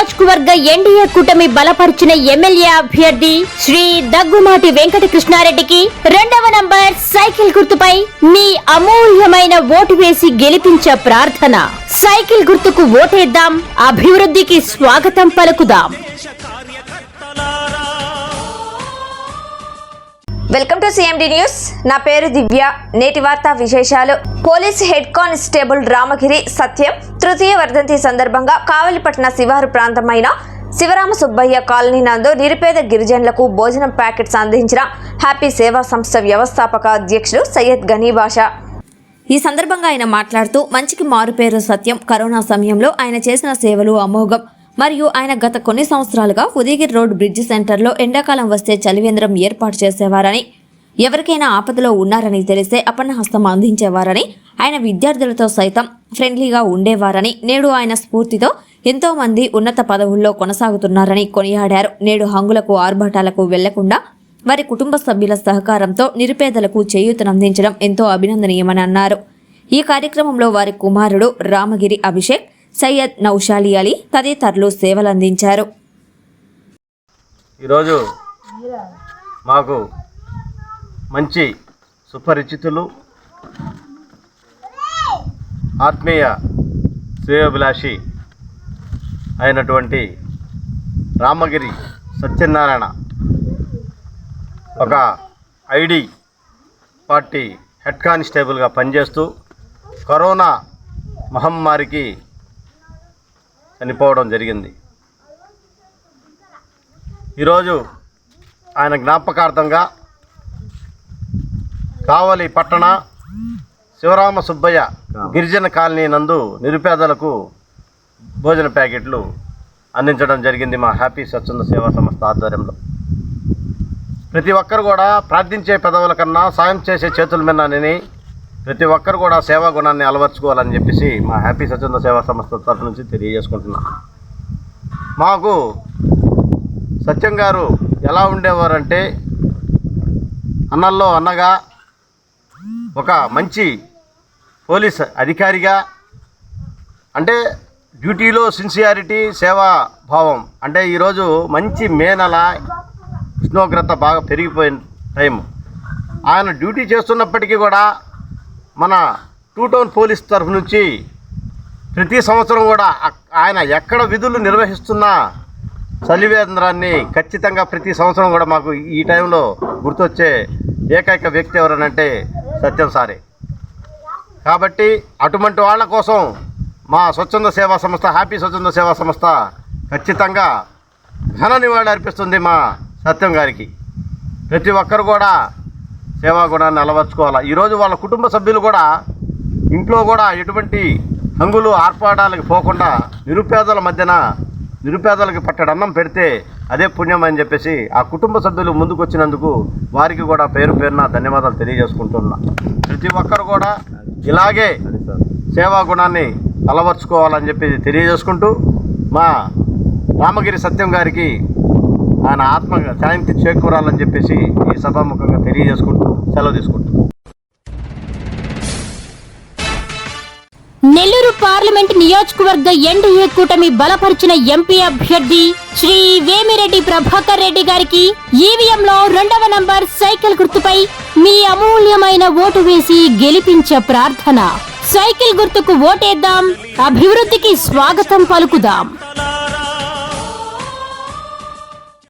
నియోజకవర్గ ఎన్డీఏ కూటమి బలపరిచిన ఎమ్మెల్యే అభ్యర్థి శ్రీ దగ్గుమాటి వెంకట కృష్ణారెడ్డికి రెండవ నంబర్ సైకిల్ గుర్తుపై మీ అమూల్యమైన ఓటు వేసి గెలిపించే ప్రార్థన. సైకిల్ గుర్తుకు ఓటేద్దాం. అభివృద్ధికి స్వాగతం పలుకుదాం. వెల్కమ్ టు సిఎండి న్యూస్ నా పేరు దివ్య. నేటి వార్తా విశేషాలు. Police head constable Ramagiri Satyam తృతీయ వర్ధంతి సందర్భంగా కావలిపట్న శివారు ప్రాంతమైన శివరామ సుబ్బయ్య కాలనీ నందు నిరుపేద గిరిజనులకు భోజనం ప్యాకెట్స్ అందించిన హ్యాపీ సేవా సంస్థ వ్యవస్థాపక అధ్యక్షుడు సయ్యద్ గనీబాషా ఈ సందర్భంగా ఆయన మాట్లాడుతూ మంచికి మారుపేరు సత్యం. కరోనా సమయంలో ఆయన చేసిన సేవలు అమోఘం. మరియు ఆయన గత కొన్ని సంవత్సరాలుగా ఉదయగిరి రోడ్ బ్రిడ్జ్ సెంటర్లో ఎండాకాలం వస్తే చలివేంద్రం ఏర్పాటు చేసేవారని ఎవరికైనా ఆపదలో ఉన్నారని తెలిస్తే అపన్నహస్తం అందించేవారని ఆయన విద్యార్థులతో సైతం ఫ్రెండ్లీగా ఉండేవారని నేడు ఆయన స్ఫూర్తితో ఎంతోమంది ఉన్నత పదవుల్లో కొనసాగుతున్నారని కొనియాడారు. నేడు హంగులకు ఆర్భాటాలకు వెళ్ళకుండా వారి కుటుంబ సభ్యుల సహకారంతో నిరుపేదలకు చేయూతనందించడం ఎంతో అభినందనీయమని అన్నారు. ఈ కార్యక్రమంలో వారి కుమారుడు రామగిరి అభిషేక్ సయ్యద్ నౌషాలి అలీ తదితరులు సేవలందించారు. ఈరోజు మాకు మంచి సుపరిచితులు ఆత్మీయ శ్రేయోభిలాషి అయినటువంటి రామగిరి సత్యనారాయణ ఒక ఐడి పార్టీ హెడ్ కానిస్టేబుల్గా పనిచేస్తూ కరోనా మహమ్మారికి చనిపోవడం జరిగింది. ఈరోజు ఆయన జ్ఞాపకార్థంగా కావలి పట్టణ శివరామ సుబ్బయ్య గిరిజన కాలనీ నందు నిరుపేదలకు భోజన ప్యాకెట్లు అందించడం జరిగింది మా హ్యాపీ స్వచ్ఛంద సేవా సంస్థ ఆధ్వర్యంలో. ప్రతి ఒక్కరు కూడా ప్రార్థించే పెదవుల కన్నా సాయం చేసే చేతుల మిన్నానని ప్రతి ఒక్కరు కూడా సేవా గుణాన్ని అలవర్చుకోవాలని చెప్పేసి మా హ్యాపీ స్వచ్ఛంద సేవా సంస్థ తరఫు నుంచి తెలియజేసుకుంటున్నాం. మాకు సత్యం గారు ఎలా ఉండేవారంటే అన్నల్లో అన్నగా ఒక మంచి పోలీస్ అధికారిగా అంటే డ్యూటీలో సిన్సియారిటీ సేవా భావం అంటే ఈరోజు మంచి మేనల ఉష్ణోగ్రత బాగా పెరిగిపోయిన టైం ఆయన డ్యూటీ చేస్తున్నప్పటికీ కూడా మన టూ టౌన్ పోలీస్ తరఫు నుంచి ప్రతి సంవత్సరం కూడా ఆయన ఎక్కడ విధులు నిర్వహిస్తున్నా చలివేంద్రాన్ని ఖచ్చితంగా ప్రతి సంవత్సరం కూడా మాకు ఈ టైంలో గుర్తొచ్చే ఏకైక వ్యక్తి ఎవరనంటే సత్యం సారే. కాబట్టి అటువంటి వాళ్ళ కోసం మా స్వచ్ఛంద సేవా సంస్థ హ్యాపీ స్వచ్ఛంద సేవా సంస్థ ఖచ్చితంగా ఘన నివాళి అర్పిస్తుంది మా సత్యం గారికి. ప్రతి ఒక్కరు కూడా సేవా గుణాన్ని అలవర్చుకోవాలి? ఈరోజు వాళ్ళ కుటుంబ సభ్యులు కూడా ఇంట్లో కూడా ఎటువంటి హంగులు ఆర్పాటాలకు పోకుండా నిరుపేదల మధ్యన నిరుపేదలకు పట్టడి అన్నం పెడితే అదే పుణ్యం అని చెప్పేసి ఆ కుటుంబ సభ్యులు ముందుకొచ్చినందుకు వారికి కూడా పేరు పేరున ధన్యవాదాలు తెలియజేసుకుంటున్నా. ప్రతి ఒక్కరు కూడా ఇలాగే సేవా గుణాన్ని అలవర్చుకోవాలని చెప్పి తెలియజేసుకుంటూ మా రామగిరి సత్యం గారికి ఆయన ఆత్మ శాంతి చేకూరాలని చెప్పేసి ఈ సభాముఖంగా తెలియజేసుకుంటూ సెలవు తీసుకుంటూ నెల్లూరు పార్లమెంట్ నియోజకవర్గ ఎన్డీఏ కూటమి బలపరిచిన ఎంపీ అభ్యర్థి శ్రీ వేమిరెడ్డి ప్రభాకర్ రెడ్డి గారికి ఈవీఎంలో రెండవ నంబర్ సైకిల్ గుర్తుపై మీ అమూల్యమైన ఓటు వేసి గెలిపించే ప్రార్థన. సైకిల్ గుర్తుకు ఓటేద్దాం. అభివృద్ధికి స్వాగతం పలుకుదాం.